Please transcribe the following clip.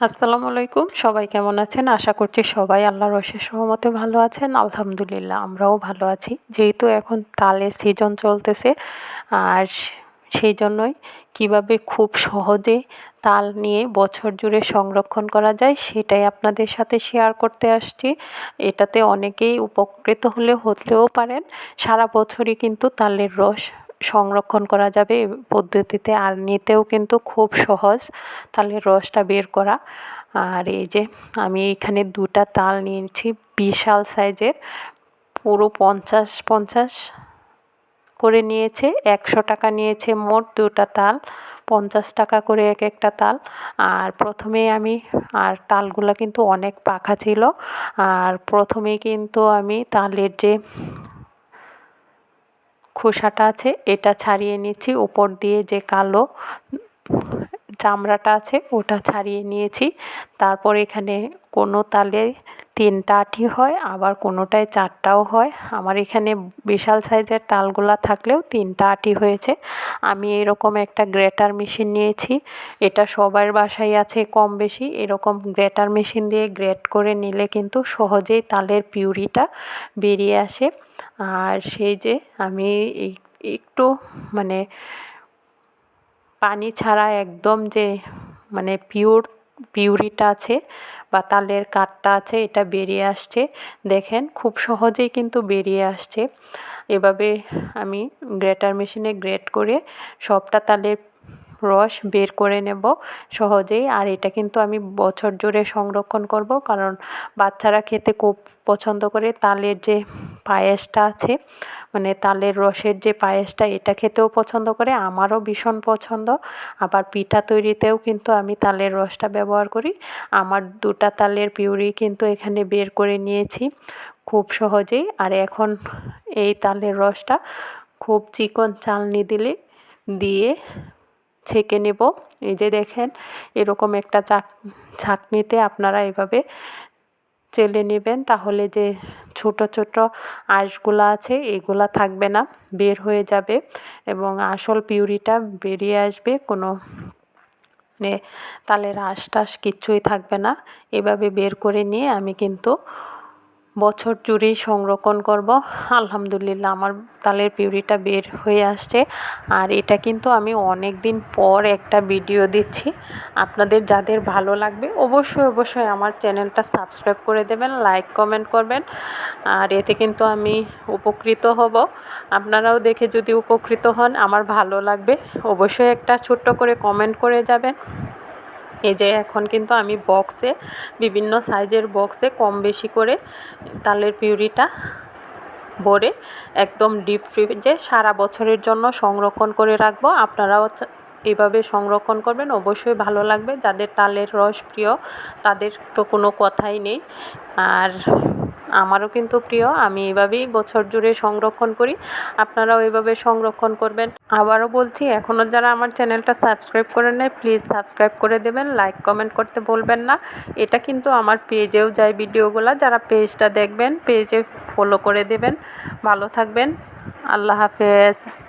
আসসালামু আলাইকুম। সবাই কেমন আছেন? আশা করছি সবাই আল্লাহর অশেষ সহমতে ভালো আছেন। আলহামদুলিল্লাহ, আমরাও ভালো আছি। যেহেতু এখন তালের সিজন চলতেছে, আর সেই জন্যই কীভাবে খুব সহজে তাল নিয়ে বছর জুড়ে সংরক্ষণ করা যায়, সেটাই আপনাদের সাথে শেয়ার করতে আসছি। এটাতে অনেকেই উপকৃত হলে হতেও পারেন। সারা বছরই কিন্তু তালের রস সংরক্ষণ করা যাবে পদ্ধতিতে। আর নিতেও কিন্তু খুব সহজ। তালের রসটা বের করা। আর এই যে আমি এখানে দুটা তাল নিয়েছি বিশাল সাইজের। পুরো পঞ্চাশ পঞ্চাশ করে নিয়েছে। একশো টাকা নিয়েছে মোট দুটা তাল। পঞ্চাশ টাকা করে এক একটা তাল। আর প্রথমে আমি, আর তালগুলো কিন্তু অনেক পাখা ছিল। আর প্রথমে কিন্তু আমি তালের যে খোসাটা আছে, এটা ছাড়িয়ে নিচ্ছি। উপর দিয়ে যে কালো চামড়াটা আছে, ওটা ছাড়িয়ে নিয়েছি। তারপর এখানে কোনো তালে তিনটা আটি হয়, আবার কোনোটায় চারটাও হয়। আমার এখানে বিশাল সাইজের তালগুলা থাকলেও তিনটা আটি হয়েছে। আমি এরকম একটা গ্রেটার মেশিন নিয়েছি। এটা সবার বাসায় আছে কম বেশি। এরকম গ্রেটার মেশিন দিয়ে গ্রেট করে নিলে কিন্তু সহজেই তালের পিউরিটা বেরিয়ে আসে। আর সেই যে আমি একটু মানে পানি ছাড়া একদম যে মানে পিওর পিউরিটা আছে বা তালের কাঠটা আছে, এটা বেরিয়ে আসছে। দেখেন, খুব সহজেই কিন্তু বেরিয়ে আসছে। এভাবে আমি গ্রেটার মেশিনে গ্রেট করে সবটা তালের রস বের করে নেব সহজেই। আর এটা কিন্তু আমি বছর জুড়ে সংরক্ষণ করব, কারণ বাচ্চারা খেতে খুব পছন্দ করে তালের যে পায়েসটা আছে মানে তালের রসের যে পায়েসটা, এটা খেতেও পছন্দ করে, আমারও ভীষণ পছন্দ। আবার পিঠা তৈরিতেও কিন্তু আমি তালের রসটা ব্যবহার করি। আমার দুটা তালের পিউরি কিন্তু এখানে বের করে নিয়েছি খুব সহজেই। আর এখন এই তালের রসটা খুব চিকন চালনি দিলে, দিয়ে ছেঁকে নেব। এই যে দেখেন, এরকম একটা চাক, ছাঁকনিতে আপনারা এভাবে চেলে নেবেন তাহলে যে ছোট ছোট আঁশগুলো আছে, এগুলা থাকবে না, বের হয়ে যাবে এবং আসল পিউরিটা বেরিয়ে আসবে। কোনো মানে তালের আঁশ টাশ কিচ্ছুই থাকবে না। এভাবে বের করে নিয়ে আমি কিন্তু বছর জুড়েই সংরক্ষণ করব। আলহামদুলিল্লাহ, আমার তালের পিউরিটা বের হয়ে আসছে। আর এটা কিন্তু আমি অনেক দিন পর একটা ভিডিও দিচ্ছি। আপনাদের যাদের ভালো লাগবে, অবশ্যই অবশ্যই আমার চ্যানেলটা সাবস্ক্রাইব করে দেবেন, লাইক, কমেন্ট করবেন। আর এতে কিন্তু আমি উপকৃত হব। আপনারাও দেখে যদি উপকৃত হন, আমার ভালো লাগবে, অবশ্যই একটা ছোট্ট করে কমেন্ট করে যাবেন। এই যে এখন কিন্তু আমি বক্সে বিভিন্ন সাইজের বক্সে কম বেশি করে তালের পিউরিটা ভরে একদম ডিপ ফ্রিজে সারা বছরের জন্য সংরক্ষণ করে রাখব। আপনারাও এভাবে সংরক্ষণ করবেন, অবশ্যই ভালো লাগবে। যাদের তালের রস প্রিয়, তাদের তো কোনো কথাই নেই। আর আমারও কিন্তু প্রিয়। আমি এভাবেই বছর জুড়ে সংরক্ষণ করি। আপনারাও এভাবে সংরক্ষণ করবেন। আবারও বলছি এখনও যারা আমার চ্যানেলটা সাবস্ক্রাইব করে নেয় প্লিজ সাবস্ক্রাইব করে দেবেন। লাইক, কমেন্ট করতে বলবেন না। এটা কিন্তু আমার পেজেও যায় ভিডিওগুলো। যারা পেজটা দেখবেন, পেজে ফলো করে দেবেন। ভালো থাকবেন। আল্লাহ হাফেজ।